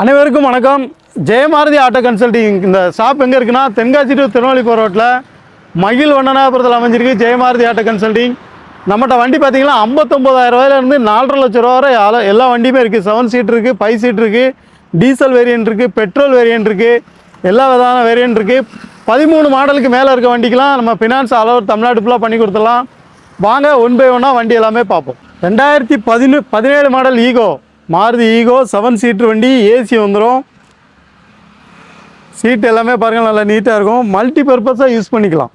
அனைவருக்கும் வணக்கம். Jayamarathi auto consulting இந்த ஷாப் எங்கே இருக்குன்னா தென்காசி டு திருநெல்வேலி போகிற ரோட்டில் மகிழ் வண்ணனாபுரத்தில் அமைஞ்சிருக்கு ஜெயமாரதி ஆட்டோ கன்சல்டிங் நம்மகிட்ட வண்டி பார்த்தீங்கன்னா ஐம்பத்தொம்போதாயிரம் ரூபாயிலேருந்து நாலரை லட்ச ரூபா வரை எல்லா வண்டியுமே இருக்குது செவன் சீட் இருக்குது ஃபைவ் சீட் இருக்குது டீசல் வேரியன்ட் இருக்குது பெட்ரோல் வேரியன்ட் இருக்குது எல்லா விதமான வேரியன்ட் இருக்குது பதிமூணு மாடலுக்கு மேலே இருக்க வண்டிக்கெலாம் நம்ம ஃபினான்ஸ் அளவு தமிழ்நாடு ஃபுல்லாக பண்ணி கொடுத்துடலாம். வாங்க ஒன் பை ஒன்னாக வண்டி எல்லாமே பார்ப்போம். ரெண்டாயிரத்தி பதினு பதினேழு model Eeco Maruti Eeco seven seater வண்டி ஏசி வந்துடும் சீட் எல்லாமே பாருங்கள் நல்லா நீட்டாக இருக்கும். மல்டி பர்பஸாக யூஸ் பண்ணிக்கலாம்.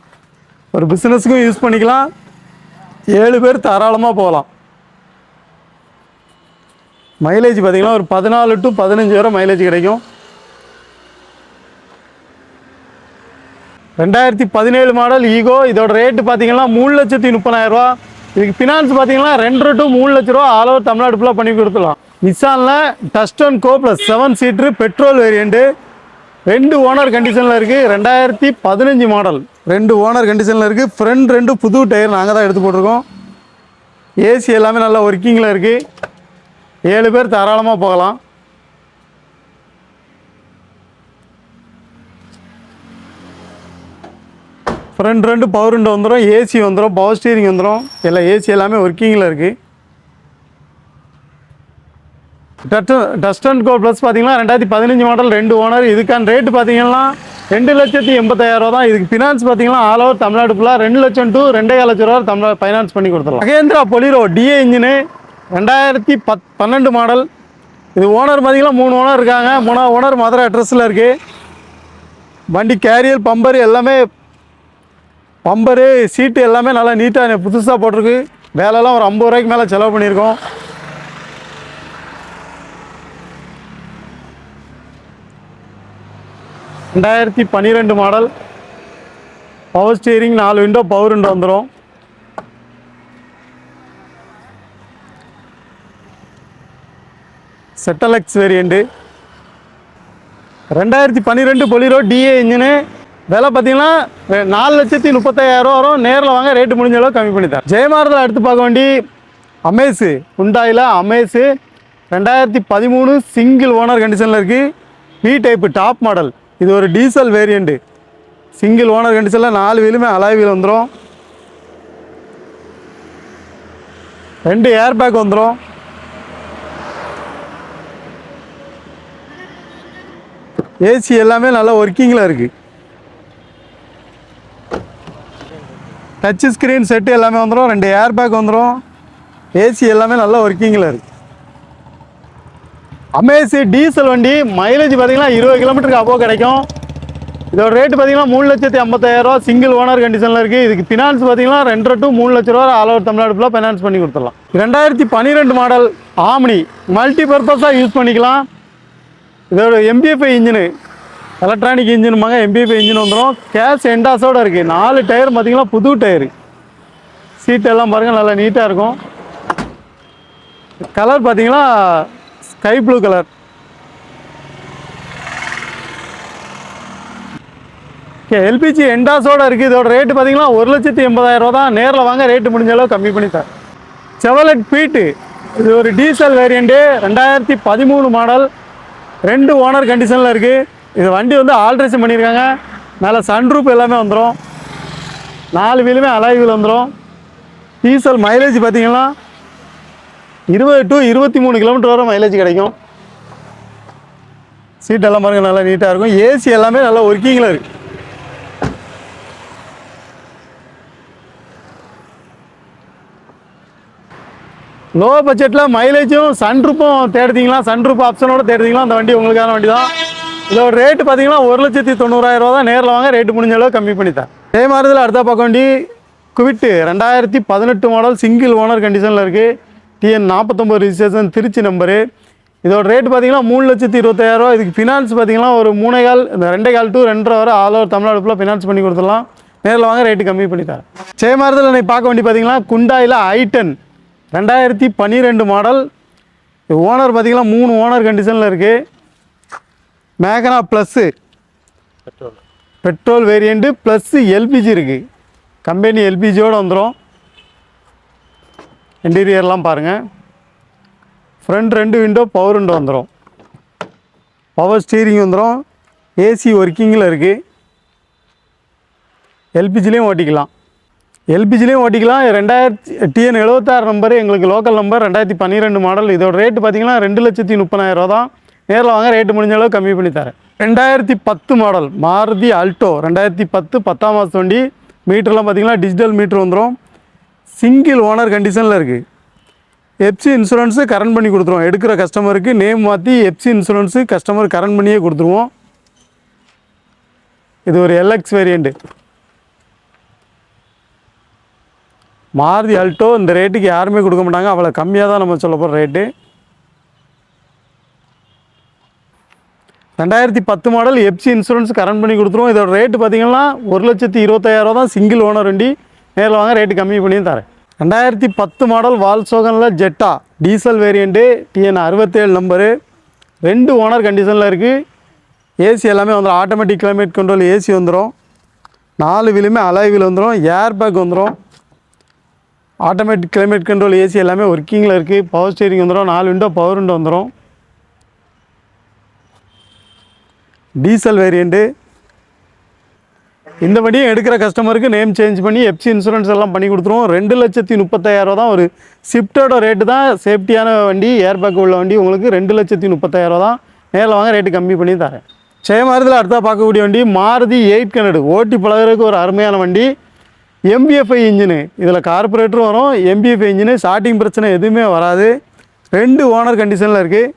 ஒரு பிஸ்னஸுக்கும் யூஸ் பண்ணிக்கலாம். ஏழு பேர் தாராளமாக போகலாம். மைலேஜ் பார்த்தீங்கன்னா ஒரு பதினாலு டு பதினஞ்சு வரை மைலேஜ் கிடைக்கும். ரெண்டாயிரத்தி பதினேழு மாடல் ஈகோ. இதோட ரேட்டு பார்த்தீங்கன்னா மூணு லட்சத்தி முப்பதாயிரரூவா இதுக்கு ஃபினான்ஸ் பார்த்தீங்கன்னா ரெண்டரை டு மூணு லட்ச ரூபா ஆல் ஓவர் தமிழ்நாடு ஃபுல்லாக பண்ணி கொடுத்துடலாம். நிசானில் டஸ்டன் கோ plus seven seater petrol variant ரெண்டு ஓனர் கண்டிஷனில் இருக்குது ரெண்டாயிரத்தி பதினஞ்சு மாடல் ரெண்டு ஓனர் கண்டிஷனில் இருக்குது ஃப்ரண்ட் ரெண்டு புது டயர் நாங்கள் தான் எடுத்து போட்டிருக்கோம். ஏசி எல்லாமே நல்லா ஒர்க்கிங்கில் இருக்குது ஏழு பேர் தாராளமாக போகலாம். ஃப்ரண்ட் ரெண்டு பவர் ரெண்டு வந்துடும் ஏசி வந்துடும் பவர் ஸ்டீரிங் வந்துடும் எல்லாம் ஏசி எல்லாமே ஒர்க்கிங்கில் இருக்குது டஸ்ட் அண்ட் கோ ப்ளஸ் பார்த்தீங்கன்னா ரெண்டாயிரத்தி பதினஞ்சு மாடல் ரெண்டு ஓனர் இதுக்கான ரேட்டு பார்த்தீங்கன்னா ரெண்டு லட்சத்தி எண்பத்தாயிரம் தான். இதுக்கு ஃபினான்ஸ் பார்த்தீங்கன்னா ஆல் ஓவர் தமிழ்நாடு ஃபுல்லாக ரெண்டு லட்சம் டு ரெண்டே லட்சம் ரூபா தமிழ் ஃபைனான்ஸ் பண்ணி கொடுத்துருவோம் மகேந்திரா பொலிரோ டிஏ இன்ஜினு ரெண்டாயிரத்தி பத் பன்னெண்டு மாடல். இது ஓனர் பார்த்தீங்கன்னா மூணு ஓனர் இருக்காங்க. மூணாவது ஓனர் மதுரை அட்ரஸில் இருக்குது வண்டி கேரியர் பம்பர் எல்லாமே பம்பரு சீட்டு எல்லாமே நல்லா நீட்டாக புதுசாக போட்டிருக்கு. வேலைலாம் ஒரு ஐம்பது ரூபாய்க்கு மேலே செலவு பண்ணியிருக்கோம். ரெண்டாயிரத்தி பன்னிரெண்டு மாடல் பவர் ஸ்டீரிங் நாலு விண்டோ பவர் விண்டோ வந்துடும் செட்டலக்ஸ் வேரியண்ட்டு ரெண்டாயிரத்தி பன்னிரெண்டு பொலிரோ டிஏ இன்ஜினு விலை பார்த்தீங்கன்னா நாலு லட்சத்தி முப்பத்தாயிரம் வரும். நேரில் வாங்க ரேட்டு முடிஞ்ச அளவு கம்மி பண்ணி தரேன். ஜெயமாரத்தில் அடுத்து பார்க்க வேண்டி அமேஸு உண்டாயில் அமேஸு ரெண்டாயிரத்தி பதிமூணு சிங்கிள் ஓனர் கண்டிஷனில் இருக்குது வி டைப்பு டாப் மாடல் இது ஒரு டீசல் வேரியண்ட்டு சிங்கிள் ஓனர் கண்டிஷனில் நாலு வீலுமே அலாய் வீல் வந்துடும் ரெண்டு ஏர் பேக் வந்துடும் ஏசி எல்லாமே நல்லா ஒர்க்கிங்கில் இருக்குது டச் ஸ்க்ரீன் செட்டு எல்லாமே வந்துடும் ரெண்டு ஏர் பேக் வந்துடும் ஏசி எல்லாமே நல்லா ஒர்க்கிங்கில் இருக்குது அமேசி டீசல் வண்டி மைலேஜ் பார்த்தீங்கன்னா இருபது கிலோமீட்டருக்கு அப்போ கிடைக்கும். இதோட ரேட்டு பார்த்தீங்கன்னா மூணு லட்சத்தி ஐம்பத்தாயிரரூவா சிங்கிள் ஓனர் கண்டிஷனில் இருக்குது இதுக்கு ஃபினான்ஸ் பார்த்தீங்கன்னா ரெண்டரை டு மூணு லட்ச ரூபா ஆல் ஓவர் தமிழ்நாடு ஃபுல்லாக ஃபைனான்ஸ் பண்ணி கொடுத்துடலாம். ரெண்டாயிரத்தி பன்னிரெண்டு மாடல் ஆம்னி. மல்டி பர்பஸாக யூஸ் பண்ணிக்கலாம். இதோட எம்பிஎஃப்ஐ இன்ஜினு எலக்ட்ரானிக் இன்ஜினுமாங்க எம்பிஎஃப்ஐ இன்ஜின் வந்துடும் கேஷ் எண்டாஸோடு இருக்குது நாலு டயர் பார்த்தீங்கன்னா புது டயரு சீட்டெல்லாம் பாருங்கள் நல்லா நீட்டாக இருக்கும். கலர் பார்த்தீங்கன்னா sky blue colour okay LPG என்டாஸோட இருக்குது இதோட ரேட்டு பார்த்தீங்கன்னா ஒரு லட்சத்தி எண்பதாயிரம் ரூபா தான். நேரில் வாங்க ரேட்டு முடிஞ்ச அளவு கம்மி பண்ணி தரேன். செவலட் பீட்டு இது ஒரு டீசல் வேரியண்ட்டு ரெண்டாயிரத்தி பதிமூணு மாடல் ரெண்டு ஓனர் கண்டிஷனில் இருக்குது இது வண்டி வந்து ஆல்ட்ரேஷன் பண்ணியிருக்காங்க மேலே சன்ரூப் எல்லாமே வந்துடும் நாலு வீலுமே அலாய் வீல் வந்துடும் டீசல் மைலேஜ் பார்த்தீங்கன்னா இருபது டு இருபத்தி மூணு கிலோமீட்டர் வரை மைலேஜ் கிடைக்கும். சீட்டெல்லாம் பாருங்கள் பாருங்க நல்லா நீட்டாக இருக்கும். ஏசி எல்லாமே நல்லா ஒர்க்கிங்கில் இருக்கு. லோ பட்ஜெட்டில் மைலேஜும் சன்ரூப்பும் தேடுதீங்களா? சன்ரூப் ஆப்ஷனோட தேடுதீங்களா? அந்த வண்டி உங்களுக்கான வண்டி தான் இதோட ரேட்டு பார்த்தீங்கன்னா ஒரு லட்சத்தி தொண்ணூறாயிரம் ரூபா தான் நேரில் வாங்க. ரேட்டு முடிஞ்ச அளவு கம்மி பண்ணித்தேன் அதே மாதிரி இதில் அடுத்த பக்கம் வண்டி குவிட்டு ரெண்டாயிரத்தி பதினெட்டு மாடல் சிங்கிள் ஓனர் கண்டிஷனில் இருக்குது டிஎன் நாற்பத்தொம்பது ரிஜிஸ்ட்ரேஷன் திருச்சி நம்பரு இதோட ரேட் பார்த்தீங்கன்னா மூணு லட்சத்தி இருபத்தாயிரரூவா இதுக்கு ஃபினான்ஸ் பார்த்தீங்கன்னா ஒரு மூணே கால் இந்த ரெண்டே கால் டு ரெண்டரை வரை ஆல் ஓவர் தமிழ்நாடு ஃபுல்லாக ஃபினான்ஸ் பண்ணி கொடுத்துடலாம். நேரில் வாங்க ரேட்டு கம்மி பண்ணி தரேன். சேமாரத்தில் நீ பார்க்க வேண்டி பார்த்தீங்கன்னா குண்டாயில் ஐட்டன் ரெண்டாயிரத்தி பன்னிரெண்டு மாடல் ஓனர் பார்த்தீங்கன்னா மூணு ஓனர் கண்டிஷனில் இருக்குது Megane plus petrol variant plus LPG இருக்குது கம்பெனி எல்பிஜியோடு வந்துடும் இன்டீரியர்லாம் பாருங்கள் ஃப்ரண்ட் ரெண்டு விண்டோ பவர் விண்டோ வந்துடும் பவர் ஸ்டீரிங் வந்துடும் ஏசி ஒர்க்கிங்கில் இருக்குது எல்பிஜிலையும் ஓட்டிக்கலாம். எல்பிஜிலையும் ஓட்டிக்கலாம். ரெண்டாயிரத்தி டிஎன் எழுபத்தாறு நம்பர் எங்களுக்கு லோக்கல் நம்பர் ரெண்டாயிரத்தி பன்னிரெண்டு மாடல் இதோட ரேட்டு பார்த்தீங்கன்னா ரெண்டு லட்சத்தி முப்பதாயிரரூவா தான். நேரில் வாங்க ரேட்டு முடிஞ்ச அளவு கம்மி பண்ணி தரேன். ரெண்டாயிரத்தி பத்து மாடல் மாருதி அல்டோ ரெண்டாயிரத்தி பத்து பத்தாம் மாதம் வண்டி. மீட்டர்லாம் பார்த்திங்கன்னா டிஜிட்டல் மீட்ரு வந்துடும் சிங்கிள் ஓனர் கண்டிஷனில் இருக்குது எப்சி இன்சூரன்ஸு கரண்ட் பண்ணி கொடுத்துருவோம். எடுக்கிற கஸ்டமருக்கு நேம் மாற்றி எப்சி இன்சூரன்ஸு கஸ்டமர் கரண்ட் பண்ணியே கொடுத்துருவோம். இது ஒரு எல்எக்ஸ் வேரியண்ட்டு மாருதி அல்ட்டோ இந்த ரேட்டுக்கு யாருமே கொடுக்க மாட்டாங்க. அவ்வளோ கம்மியாக தான் நம்ம சொல்ல போகிற ரேட்டு ரெண்டாயிரத்தி பத்து மாடல் எப்சி இன்சூரன்ஸ் கரண்ட் பண்ணி கொடுத்துருவோம். இதோட ரேட்டு பார்த்தீங்கன்னா ஒரு லட்சத்தி இருபத்தாயிரம் தான். சிங்கிள் ஓனர் வண்டி. நேரில் வாங்க ரேட்டு கம்மி பண்ணியும் தரேன். ரெண்டாயிரத்தி பத்து மாடல் வால்சோகனில் ஜெட்டா டீசல் வேரியண்ட்டு டிஎன் அறுபத்தேழு நம்பரு ரெண்டு ஓனர் கண்டிஷனில் இருக்குது ஏசி எல்லாமே வந்துடும் ஆட்டோமேட்டிக் கிளைமேட் கண்ட்ரோல் ஏசி வந்துடும் நாலு வீலுமே அலாய் வீல் வந்துடும் ஏர் பேக் வந்துடும் ஆட்டோமேட்டிக் கிளைமேட் கண்ட்ரோல் ஏசி எல்லாமே ஒர்க்கிங்கில் இருக்குது பவர் ஸ்டீரிங் வந்துடும் நாலு விண்டோ பவர் விண்டோ வந்துடும் டீசல் வேரியண்ட்டு இந்த வண்டியும் எடுக்கிற கஸ்டமருக்கு நேம் சேஞ்ச் பண்ணி எப்சி இன்சூரன்ஸ் எல்லாம் பண்ணி கொடுத்துருவோம். ரெண்டு லட்சத்தி முப்பத்தாயிரம் தான் ஒரு ஸ்விஃப்டோட ரேட்டு தான். சேஃப்டியான வண்டி ஏர்பேக் உள்ள வண்டி உங்களுக்கு ரெண்டு லட்சத்தி முப்பத்தாயிரம் தான். நேரில் வாங்க ரேட்டு கம்மி பண்ணி தரேன். சேமாரத்தில் அடுத்தா பார்க்கக்கூடிய வண்டி மாருதி எயிட் ஹண்ட்ரடு ஓட்டி பழகுறதுக்கு ஒரு அருமையான வண்டி. எம்பிஎஃப்ஐ இன்ஜினு இதில் கார்பரேட்டரும் வரும். எம்பிஎஃப்ஐ இன்ஜினு ஸ்டார்டிங் பிரச்சனை எதுவுமே வராது. ரெண்டு ஓனர் கண்டிஷனில் இருக்குது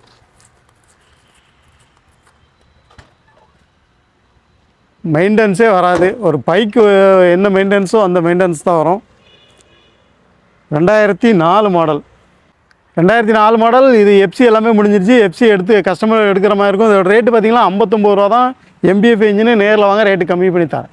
மெயின்டெனன்ஸே வராது. ஒரு பைக்கு என்ன மெயின்டெனன்ஸோ அந்த மெயின்டெனன்ஸ் தான் வரும். ரெண்டாயிரத்தி நாலு மாடல். ரெண்டாயிரத்தி நாலு மாடல் இது எஃப்சி எல்லாமே முடிஞ்சிருச்சு. எஃப்சி எடுத்து கஸ்டமர் எடுக்கிற மாதிரி இருக்கும். இதோட ரேட்டு பார்த்தீங்கன்னா ஐம்பத்தொம்பது ரூபா தான் எம்பிஎஃப் இன்ஜினு நேரில் வாங்க ரேட்டு கம்மி பண்ணி தரேன்.